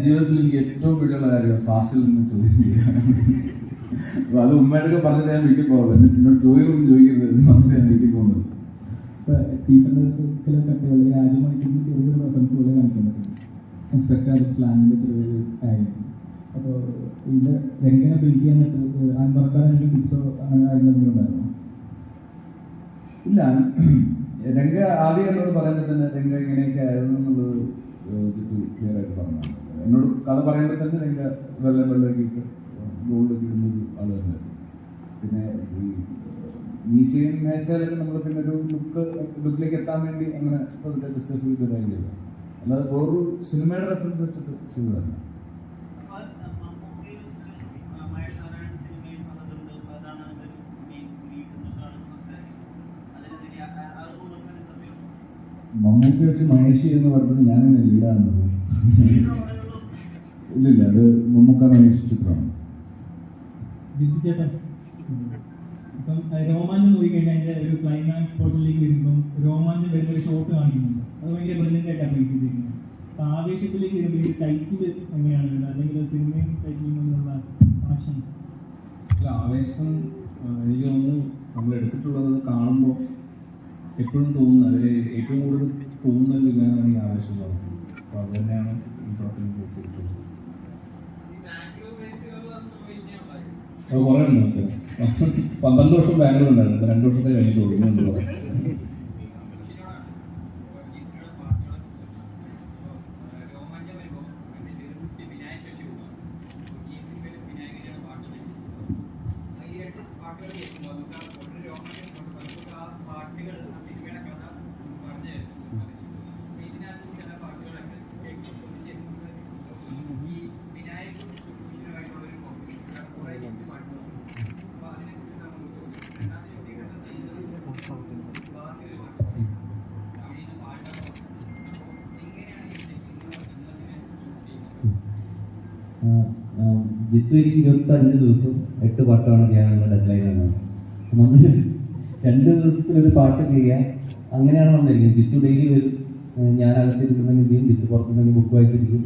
ജീവിതത്തിൽ എനിക്ക് ഏറ്റവും പേടിയുള്ള കാര്യം ഫാസ്റ്റിൽ നിന്ന് ചോദ്യം അപ്പൊ അത് ഉമ്മയുടെ പറഞ്ഞിട്ട് ഞാൻ വീട്ടിൽ പോകുന്നത് എന്നോട് ചോദ്യമൊന്നും ചോദിക്കരുത് പറഞ്ഞിട്ട് ഞാൻ വീട്ടിൽ പോകുന്നത് ചില ചെറിയൊരു അപ്പോൾ ബിൽഡ് അങ്ങനെ ഇല്ല രംഗ ആദ്യം എന്നോട് പറയുമ്പോൾ തന്നെ രംഗ ഇങ്ങനെയൊക്കെ ആയിരുന്നു എന്നുള്ളത് ചിത്തു ക്ലിയർ ആയിട്ട് പറഞ്ഞു എന്നോട് കഥ പറയുമ്പോൾ തന്നെ രംഗ വെള്ളം വെള്ളമൊക്കെ ഗോൾഡൊക്കെ ഇടുന്നൊരു ആൾ തന്നെ പിന്നെ ഈ മീശയും മേശയിലൊക്കെ നമ്മൾ പിന്നെ ഒരു ലുക്ക് ലുക്കിലേക്ക് എത്താൻ വേണ്ടി അങ്ങനെ പതുക്കെ ഡിസ്കസ് ചെയ്ത് കാര്യമില്ല അല്ലാതെ വേറൊരു സിനിമയുടെ റെഫറൻസ് വെച്ചിട്ട് ചെയ്തതല്ല മമ്മൂട്ടി വെച്ച് മഹേഷി എന്ന് പറഞ്ഞത് ഞാനിങ്ങനെ ലീഡാകുന്നത് ഇല്ലില്ല അത് മമ്മൂക്ക മഹേഷ് ചിത്രമാണ് ഇപ്പം രോമാഞ്ചം ഒരു ക്ലൈമാക്സ് പോർഷനിലേക്ക് വരുമ്പം രോമാഞ്ചം വരുന്ന ഒരു ഷോട്ട് കാണിക്കുന്നുണ്ട്. അത് ഭയങ്കര ബ്രില്യന്റ് ആയിട്ടാണ് പ്ലേസ് ചെയ്തിരിക്കുന്നത് ആവേശത്തിലേക്ക് വരുമ്പോൾ ഈ ടൈറ്റിൽ എങ്ങനെയാണ്? വരുന്നത് അല്ലെങ്കിൽ സിനിമയും ടൈറ്റിലും തമ്മിലുള്ള കണക്ഷൻ ആവേശം എനിക്ക് തോന്നുന്നു നമ്മൾ എടുത്തിട്ടുള്ളത് കാണുമ്പോൾ എപ്പോഴും തോന്നുന്നത് അതിൽ ഏറ്റവും കൂടുതൽ തോന്നുന്ന ഒരു വികാരമാണ് ഈ ആവേശം അപ്പോൾ അത് തന്നെയാണ് ഈ പടത്തിൽ ഉദ്ദേശിച്ചിട്ടുള്ളത് അത് കുറേ ഉണ്ട് പന്ത്രണ്ട് വർഷം ബാംഗ്ലൂർ ഉണ്ടായിരുന്നു. രണ്ടു വർഷത്തെ കഴിഞ്ഞിട്ടുള്ളൂ എന്നുള്ളത് ജിത്തു എനിക്ക് ഇരുപത്തി അഞ്ച് ദിവസം എട്ട് പാട്ടാണ് ചെയ്യാനുള്ള ഡെഡ്ലൈനാണ് നമ്മൾ രണ്ട് ദിവസത്തിലൊരു പാട്ട് ചെയ്യുക അങ്ങനെയാണ് വന്നിരിക്കുന്നത്. ജിത്തു ഡെയിലി വരും. ഞാൻ അകത്തിരിക്കുന്നെങ്കിൽ ചെയ്യും? ജിത്തു പുറത്തുനിന്നെങ്കിൽ ബുക്ക് വായിച്ചിരിക്കും.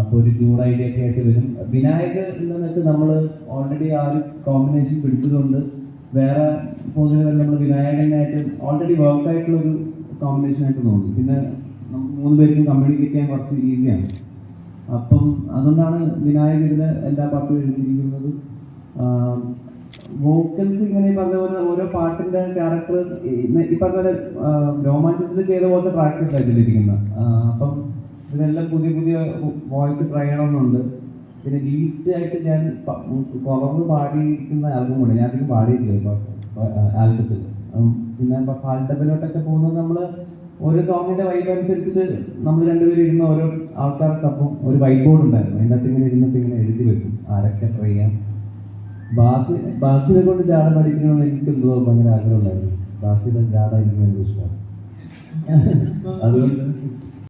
അപ്പോൾ ഒരു ടൂർ ഐഡിയ ഒക്കെ ആയിട്ട് വരും. വിനായക് എന്താണെന്ന് വെച്ചാൽ നമ്മൾ ഓൾറെഡി ആ ഒരു കോമ്പിനേഷൻ പിടിച്ചതുകൊണ്ട് വേറെ പൊതുവെ നമ്മൾ വിനായകനായിട്ട് ഓൾറെഡി വർക്കായിട്ടുള്ളൊരു കോമ്പിനേഷൻ ആയിട്ട് തോന്നി. പിന്നെ നമുക്ക് മൂന്ന് പേർക്കും കമ്മ്യൂണിക്കേറ്റ് ചെയ്യാൻ കുറച്ച് ഈസിയാണ് അപ്പം അതുകൊണ്ടാണ് വിനായകരുടെ ഇതിലെ എല്ലാ പാട്ടും എഴുതിയിരിക്കുന്നത്. വോക്കൽസ് ഇങ്ങനെ ഈ പറഞ്ഞ പോലെ ഓരോ പാട്ടിന്റെ ക്യാരക്ടർ ഈ പറഞ്ഞ പോലെ രോമാഞ്ചത്തിൽ ചെയ്ത പോലത്തെ ട്രാക്സ് ഇതിലിരിക്കുന്നത് അപ്പം ഇതിനെല്ലാം പുതിയ പുതിയ വോയിസ് ട്രൈ ചെയ്യണമെന്നുണ്ട്. പിന്നെ ലീസ്റ്റ് ആയിട്ട് ഞാൻ കുറവ് പാടിയിരിക്കുന്ന ആൽബമുണ്ട് ഞാൻ അധികം പാടിയിട്ടില്ല ആൽബത്തിൽ പിന്നെ പാട്ടബിലോട്ടൊക്കെ പോകുന്നത് നമ്മൾ ഓരോ സോങ്ങിന്റെ വൈബ് അനുസരിച്ചിട്ട് നമ്മൾ രണ്ടുപേരും ഇരുന്ന ഓരോ ആൾക്കാർക്കൊപ്പം ഒരു വൈറ്റ് ബോർഡ് ഉണ്ടായിരുന്നു. അതിന്റെ അകത്ത് ഇങ്ങനെ ഇരുന്നിട്ട് ഇങ്ങനെ എഴുതി വെക്കും. ആരൊക്കെ ട്രൈ ചെയ്യാം. ബാസി ബാസിനെ കൊണ്ട് ജാട പഠിക്കണമെന്ന് എനിക്ക് എന്തോ ഭയങ്കര ആഗ്രഹമുണ്ടായിരുന്നു. ബാസിയുടെ ജാട എനിക്ക് ഭയങ്കര ഇഷ്ടമാണ്. അതുകൊണ്ട്